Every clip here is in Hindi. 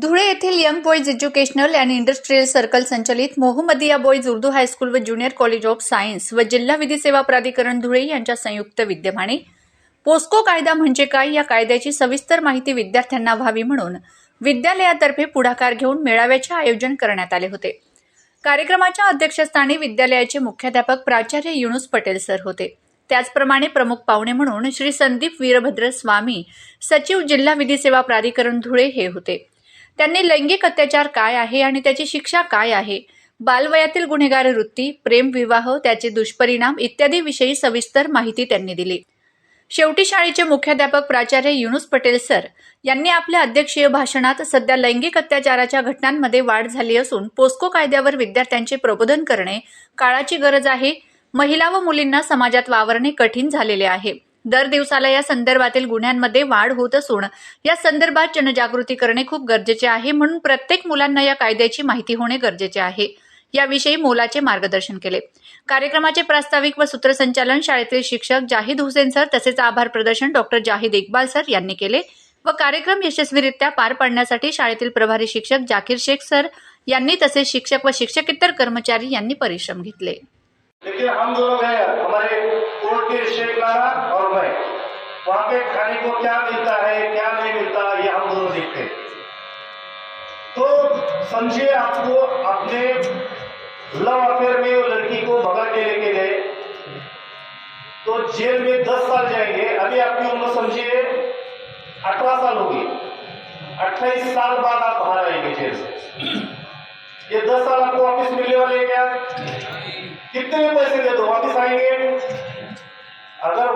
धुळे येथील young boys educational and industrial circle संचलित Mohammadiya boys Urdu high school व ज्युनियर कॉलेज ऑफ सायन्स व जिल्हा विधी सेवा प्राधिकरण धुळे यांच्या संयुक्त विद्यमाने. पोस्को कायदा म्हणजे काय? या कायद्याची सविस्तर माहिती विद्यार्थ्यांना व्हावी म्हणून विद्यालयातर्फे पुढाकार घेऊन मेळाव्याचे आयोजन करण्यात आले होते. कार्यक्रमाच्या अध्यक्षस्थानी विद्यालयाचे मुख्याध्यापक प्राचार्य युनुस पटेल सर होते. त्याचप्रमाणे प्रमुख पाहुणे म्हणून श्री संदीप वीरभद्र स्वामी सचिव जिल्हा विधी सेवा प्राधिकरण धुळे हे होते. त्यांनी लैंगिक अत्याचार काय आहे आणि त्याची शिक्षा काय आहे? बालवयातील गुन्हेगार वृत्ती प्रेम विवाह त्याचे दुष्परिणाम इत्यादी विषयी सविस्तर माहिती त्यांनी दिली. शेवटी शाळेचे मुख्याध्यापक प्राचार्य युनुस पटेल सर यांनी आपल्या अध्यक्षीय भाषणात सध्या लैंगिक अत्याचाराच्या घटनांमध्ये वाढ झाली असून पोस्को कायद्यावर विद्यार्थ्यांचे प्रबोधन करणे काळाची गरज आहे. महिला व मुलींना समाजात वावरणे कठीण झालेले आहे. दर दिवसाला या संदर्भातील गुन्ह्यांमध्ये वाढ होत असून या संदर्भात जनजागृती करणे खूप गरजेचे आहे म्हणून प्रत्येक मुलांना या कायद्याची माहिती होणे गरजेचे आहे. याविषयी मोलाचे मार्गदर्शन केले. कार्यक्रमाचे प्रास्ताविक व सूत्रसंचालन शाळेतील शिक्षक जाहीद हुसेन सर तसेच आभार प्रदर्शन डॉक्टर जाहीद इक्बाल सर यांनी केले व कार्यक्रम यशस्वीरित्या पार पाडण्यासाठी शाळेतील प्रभारी शिक्षक जाकीर शेख सर यांनी तसेच शिक्षक व शिक्षकेतर कर्मचारी यांनी परिश्रम घेतले. के शेखलारा और मैं। वहाँ पे खाने को क्या मिलता है, क्या नहीं मिलता, ये हम दोनों देखते हैं। तो समझिए आपको अपने लव अफेयर में लड़की को भगा के लेके गए। तो जेल में दस साल जाएँगे। अभी आपकी उम्र समझिए अठारह साल होगी। अट्ठाईस साल बाद आप बाहर आएँगे जेल से। ये दस साल आपको वापस मिलने वाले क्या? कितने पैसे दे दो? वापस आएँगे?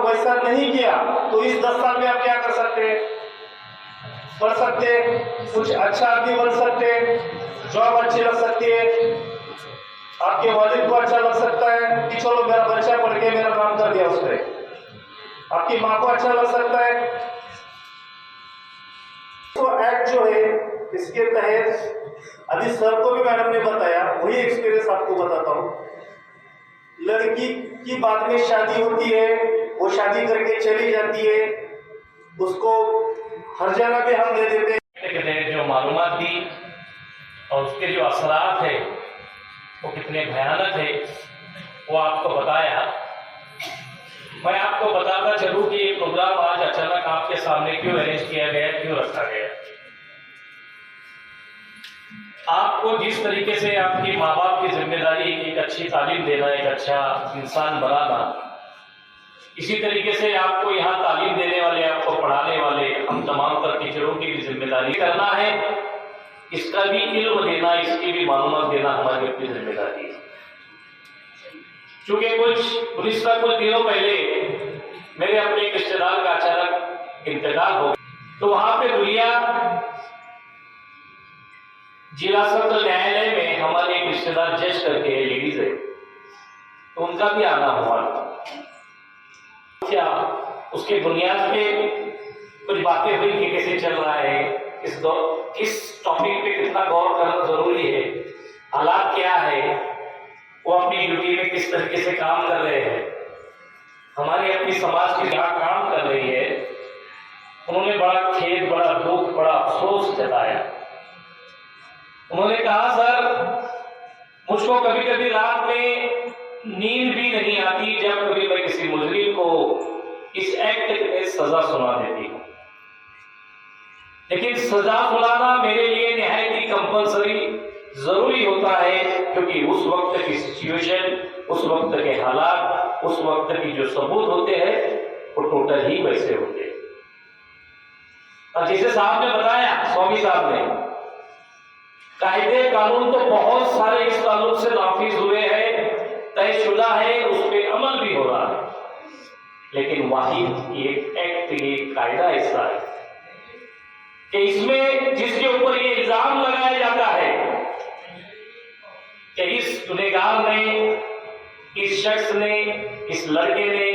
वैसा नहीं किया तो इस दस में आप क्या कर सकते पढ़ सकते कुछ अच्छा आदमी बन सकते जॉब अच्छी लग सकती है, आपके वालिद को अच्छा लग सकता है, कि चलो मेरा बच्चा पढ़ के मेरा काम कर दिया उसने। आपकी माँ को अच्छा लग सकता है। तो एक्ट जो है, इसके तहत, अभी सर को भी मैडम ने बताया, वही एक्सपीरियंस आपको बताता हूँ। लड़की की बाद में शादी होती है, वो शादी करके चली जाती है, उसको हर जगह पे हम दे देते हैं। जो मालूम दी और उसके जो असरात है, वो कितने भयानक है, वो आपको बताया। मैं आपको बताता चलूँ कि ये प्रोग्राम आज अचानक आपके सामने क्यों अरेंज किया गया, क्यों रखा गया? आपको जिस तरीके से आपकी माँ बाप की ज़िम्मेदारी एक अच्छी तालीम देना, एक अच्छा इंसान बनाना, इसी तरीके से आपको यहाँ तालीम देने वाले, आपको पढ़ाने वाले, हम तमाम तर टीचरों की भी ज़िम्मेदारी करना है। इसका भी इल्म देना, इसकी भी मालूम देना हमारी अपनी ज़िम्मेदारी है। चूँकि कुछ का कुछ दिनों पहले मेरे अपने एक रिश्तेदार का अचानक इंतकाल हो तो वहाँ पे दुनिया जिला सत्र न्यायालय में हमारे एक रिश्तेदार जज करके लेडीज़ है। तो उनका भी आना हुआ। क्या उसके बुनियाद पे कुछ बातें हुई कि कैसे चल रहा है? इस इस टॉपिक पे कितना गौर करना ज़रूरी है? हालात क्या है? वो अपनी ड्यूटी में किस तरीके से काम कर रहे हैं? हमारी अपनी समाज की क्या काम कर रही है, उन्होंने बड़ा खेद, बड़ा दुख, बड़ा अफसोस जताया। उन्होंने कहा, सर, मुझको कभी कभी रात में नींद भी नहीं आती जब कभी मैं किसी मुजरिम को इस एक्ट में सजा सुना देती हूँ। लेकिन सजा सुनाना मेरे लिए निहायत ही कंपलसरी ज़रूरी होता है क्योंकि उस वक्त की सिचुएशन उस वक्त के हालात, उस वक्त की जो सबूत होते हैं, वो टोटल ही वैसे होते हैं। और जैसे साहब ने बताया, स्वामी साहब ने कायदे कानून तो बहुत सारे इस ताल्लुक से नाफिज हुए हैं तय तयशुदा है, उस पर अमल भी हो रहा है। लेकिन वाहिद एक एक्ट ये कायदा ऐसा है कि इसमें जिसके ऊपर ये इल्ज़ाम लगाया जाता है कि इस गुनेगार ने, इस शख्स ने, इस लड़के ने